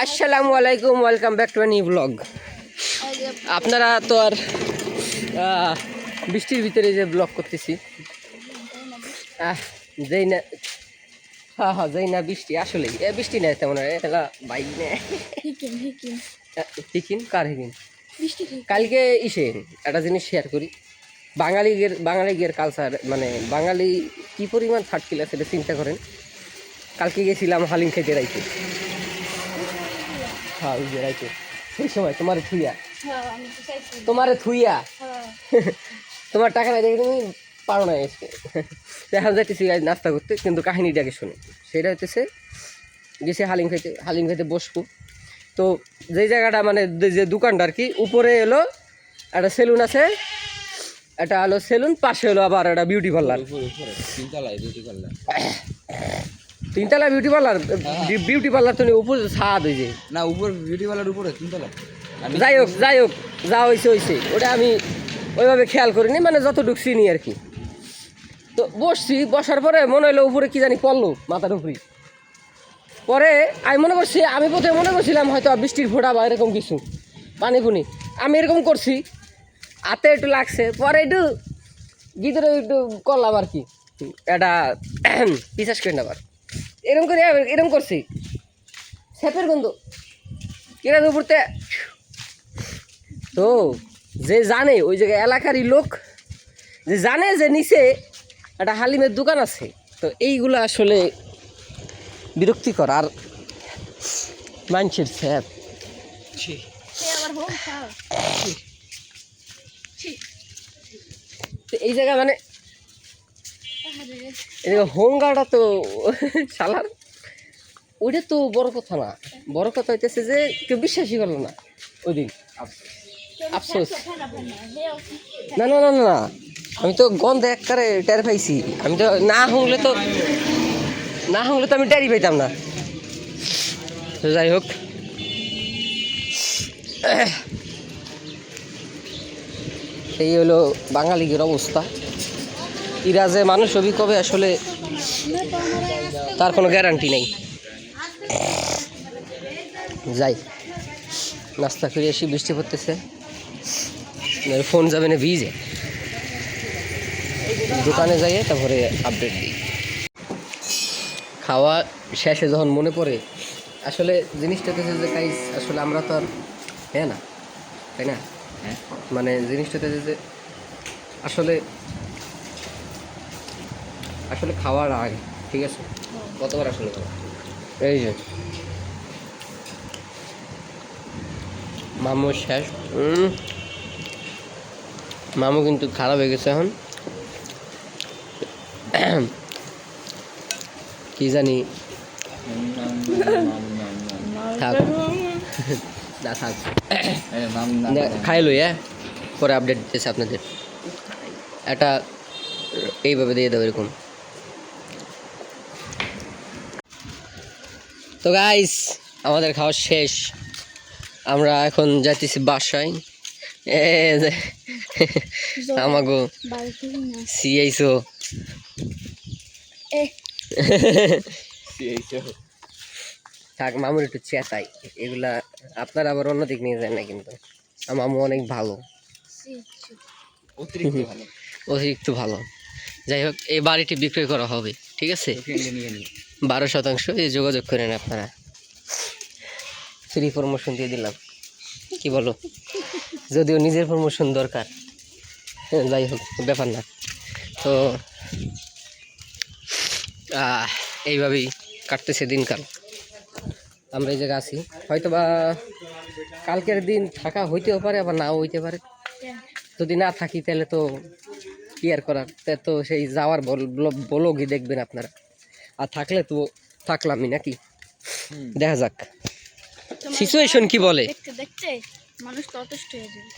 আসসালামু আলাইকুম welcome back to new blog আপনারা তো আর বৃষ্টির ভিতরে যে ব্লগ করতেছি। যেই না হ্যাঁ হ্যাঁ যেই না বৃষ্টি আসলে এ বৃষ্টি নেই তেমন এলা বাইক নে। হিকিম হিকিম। হিকিন কার হিকিন কালকে ইসে একটা জিনিস শেয়ার করি। বাঙালিদের বাঙালিদের কালচার মানে বাঙালি কি পরিমাণ থার্ড ক্লাস সেটা চিন্তা করেন। কালকে গেছিলাম হালিম খেতে রাইতে। হ্যাঁ ওই যে রাইতে সেই সময় তোমার থুইয়া হ্যাঁ আমি তো চাইছি তোমারে থুইয়া হ্যাঁ তোমার টাকা নাই দেখে তুমি পারো না এসে দেখা যাইতেছি আজ নাস্তা করতে কিন্তু কাহিনীটাকে শুনে সেটা হইতেছে গেছে হালিম খাইতে হালিম খাইতে বসবো তো যেই জায়গাটা মানে যে- যে দোকানটা আর কি উপরে এলো একটা সেলুন আছে একটা হলো সেলুন পাশে হলো আবার একটা বিউটি পার্লার বিউটি পার্লার তিনতলা বিউটি পার্লার বিউটি পার্লার তো উপরে ছাদ হয়ে যায় না উপর বিউটি পার্লার উপরে তিনতলায় আমি যাই হোক যাই হোক যা হয়েছে হয়েছে ওটা আমি ওইভাবে খেয়াল করিনি মানে যত ঢুকছি নি আর কি। তো বসছি বসার পরে মনে হলো উপরে কি জানি পড়ল মাথার উপরে পরে আমি মনে করছি আমি প্রথমে মনে করছিলাম হয়তো বৃষ্টির ফোটা বা এরকম কিছু পানি পুনি। আমি এরকম করছি হাতে একটু লাগছে পরে একটু গিটারে একটু করলাম আর কি। এটা বিশ্বাস করি না আবার। এরকম করে এরম করছি। স্যাপের গন্ধ। কিনা উপরতে তো যে জানে ওই জায়গায় এলাকারই লোক যে জানে যে নিচে একটা হালিমের দোকান আছে। তো এইগুলো আসলে বিরক্তিকর আর মানুষের স্যাপ। সে আবার হোম খাও। তো এই জায়গা মানে হোমগাটা তো শালার, ওইটা তো বড় কথা না। বড় কথা হইতেছে যে, কেউ বিশ্বাসই করল না ওই দিন আফসোস। না না না না আমি তো গন্ধ একবারে টের পাইছি। আমি তো না হলে তো, না হলে তো আমি টেরই পাইতাম না। যাই হোক। এই হলো বাঙালিদের অবস্থা। ইরা যে মানুষ হবি কবে আসলে তার কোনো গ্যারান্টি নেই। যাই নাস্তা করে আসি বৃষ্টি পড়তেছে। ফোন যাবে না ভিজে। দোকানে যাইয়ে তারপরে আপডেট দিই। খাওয়া শেষে যখন মনে পড়ে আসলে জিনিসটা হচ্ছে যে গাইস আসলে আমরা তো আর হ্যাঁ না? তাই না? হ্যাঁ। মানে জিনিসটা হচ্ছে যে আসলে আসলে খাওয়ার আগে ঠিক আছে? কতবার আসলে এই যে। মামু শেষ। মামু কিন্তু খারাপ হয়ে গেছে এখন। কি জানি? না থাক। খাই লই হ্যাঁ? পরে আপডেট দিতেছে আপনাদের। একটা এইভাবে দিয়ে দেবো এরকম। তো গাইস আমাদের খাওয়া শেষ। আমরা এখন যাইতেছি বাসায়। আমাগো সিআইসো থাক মামুর একটু চেতাই। এগুলা আপনারা আবার অন্য দিক নিয়ে যায় না কিন্তু। মামু অনেক ভালো। অতিরিক্ত ভালো। যাই হোক এই বাড়িটি বিক্রয় করা হবে ঠিক আছে? নিয়ে নিই বারো শতাংশ। এই যোগাযোগ করেন আপনারা। ফ্রি প্রমোশন দিয়ে দিলাম। কি বলো? যদিও নিজের প্রমোশন দরকার। হ্যাঁ, যাই হোক ব্যাপার না। তো এইভাবেই কাটতেছে দিনকাল। আমরা এই জায়গায় আছি। হয়তো বা কালকের দিন থাকা হইতেও পারে আবার নাও হইতে পারে। যদি না থাকি তাহলে তো কি আর করার? তা সেই যাওয়ার বলগই দেখবেন আপনারা। আর থাকলে তো থাকলামই নাকি? দেখা যাক। সিচুয়েশন কি বলে? দেখতে দেখতে মানুষ তো অতুষ্ট হয়ে যাবে।